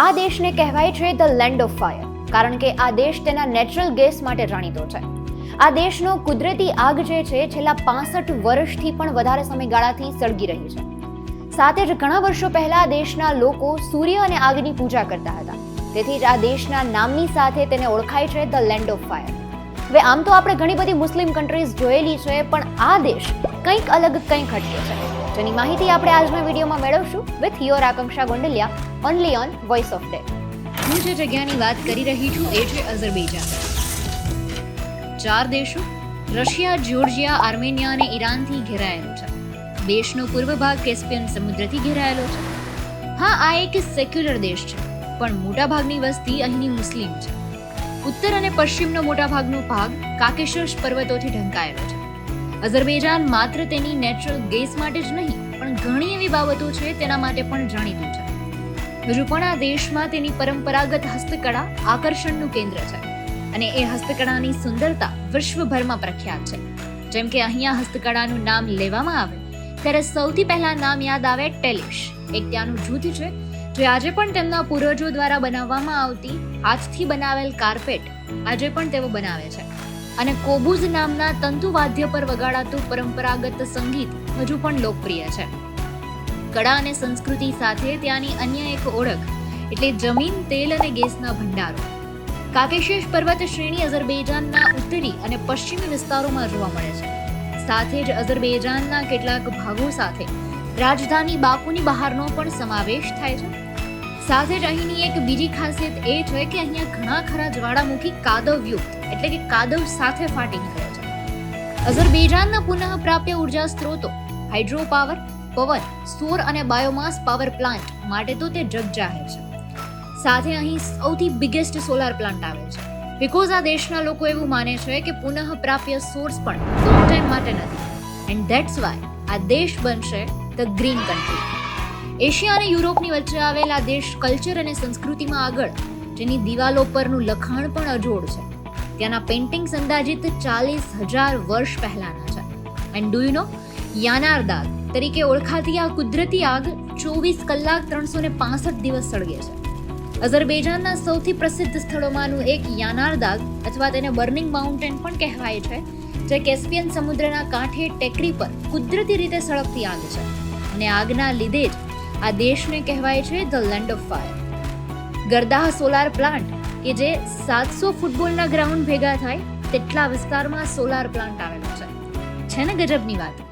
આ દેશને કહેવાય છે ધ લેન્ડ ઓફ ફાયર, કારણ કે આ દેશ તેના નેચરલ ગેસ માટે જાણીતો છે. આ દેશનો કુદરતી આગ જે છે, છેલ્લા પાસઠ વર્ષથી પણ વધારે સમયગાળાથી સળગી રહી છે. સાથે જ ઘણા વર્ષો પહેલા દેશના લોકો સૂર્ય અને આગની પૂજા કરતા હતા. તેથી જ આ દેશના નામની સાથે તેને ઓળખાય છે ધ લેન્ડ ઓફ ફાયર. હવે આમ તો આપણે ઘણી બધી મુસ્લિમ કન્ટ્રીઝ જોયેલી છે, પણ આ દેશ કંઈક અલગ, કંઈક હટકે છે. જેની માહિતી આપણે આજના વિડીયોમાં મેળવશું with your Akanksha Gondaliya only on voice of day હું જે જગ્યાની વાત કરી રહી છું એ છે અઝરબૈજાન. ચાર દેશો, રશિયા, જ્યોર્જિયા, આર્મેનિયા અને ઈરાનથી ઘેરાયેલો છે. દેશનો પૂર્વ ભાગ કેસ્પિયન સમુદ્રથી ઘેરાયેલો છે. હા, આ એક સેક્યુલર દેશ છે, પણ મોટાભાગની વસ્તી અહીંની મુસ્લિમ છે. ઉત્તર અને પશ્ચિમનો મોટાભાગનો ભાગ કાકેશસ પર્વતોથી ઢંકાયેલો છે. અઝરબૈજાન માત્ર તેની નેચરલ ગેસ માટે જ નહીં, પણ ઘણી એવી બાબતો છે તેના માટે પણ જાણીતું છે. હજુ પણ આ દેશમાં તેની પરંપરાગત હસ્તકળા આકર્ષણનું કેન્દ્ર છે અને એ હસ્તકળાની સુંદરતા વિશ્વભરમાં પ્રખ્યાત છે. જેમ કે અહીંયા હસ્તકળાનું નામ લેવામાં આવે, ત્યારે સૌથી પહેલા નામ યાદ આવે ટેલિશ, એક ત્યાંનું જૂથ છે, જે આજે પણ તેમના પૂર્વજો દ્વારા બનાવવામાં આવતી હાથથી બનાવેલ કાર્પેટ આજે પણ તેઓ બનાવે છે. અને કોબુઝ નામના તંતુવાદ્ય પર વગાડાતું પરંપરાગત સંગીત હજુ પણ લોકપ્રિય છે. કળા અને સંસ્કૃતિ સાથે ત્યાંની અન્ય એક ઓળખ એટલે જમીન, તેલ અને ગેસના ભંડારો. કાકેશેષ પર્વત શ્રેણી અઝરબૈજાનના ઉત્તરી અને પશ્ચિમી વિસ્તારોમાં જોવા મળે છે. સાથે જ અઝરબૈજાનના કેટલાક ભાગો સાથે રાજધાની બાકુની બહારનો પણ સમાવેશ થાય છે. સાથે જ અહીંની એક બીજી ખાસિયત એ છે કે અહીંયા ઘણા ખરા જ્વાળામુખી કાદવયુક્ત એટલે કે કાદવ સાથે ફાટી નીકળે છે. અઝરબૈજાનના પુનઃપ્રાપ્ય ઊર્જા સ્ત્રોતો હાઇડ્રો પાવર પવન સૌર અને બાયોમાસ પાવર પ્લાન્ટ માટે તો તે જગજાહેર છે. સાથે અહીં સૌથી બિગેસ્ટ સોલાર પ્લાન્ટ આવે છે. બિકોઝ આ દેશના લોકો એવું માને છે કે પુનઃપ્રાપ્ય સોર્સ પણ લોંગ ટાઈમ માટે નથી. એન્ડ ધેટ્સ વાય આ દેશ બનશે ધ ગ્રીન કન્ટ્રી. એશિયા અને યુરોપની વચ્ચે આવેલા દેશ કલ્ચર અને સંસ્કૃતિમાં આગળ, જેની દિવાલો પરનું લખાણ પણ અજોડ છે. ત્યાંના પેઇન્ટિંગ્સ અંદાજિત ચાલીસ હજાર વર્ષ પહેલાના છે. And do you know Yanar Dag તરીકે ઓળખાતી આ કુદરતી આગ ચોવીસ કલાક ત્રણસો ને પાસઠ દિવસ સળગે છે. અઝરબૈજાનના સૌથી પ્રસિદ્ધ સ્થળોમાંનું એક યાનાર દાગ અથવા તેને બર્નિંગ માઉન્ટેન પણ કહેવાય છે, જે કેસ્પિયન સમુદ્રના કાંઠે ટેકરી પર કુદરતી રીતે સળગતી આગ છે. અને આગના લીધે જ આ દેશને કહેવાય છે the land of fire. ગરદાહ solar plant, કે જે સાતસો ફૂટબોલના ગ્રાઉન્ડ ભેગા થાય, તેટલા વિસ્તારમાં સોલાર પ્લાન્ટ આવેલો છે. છે ને ગજબની વાત?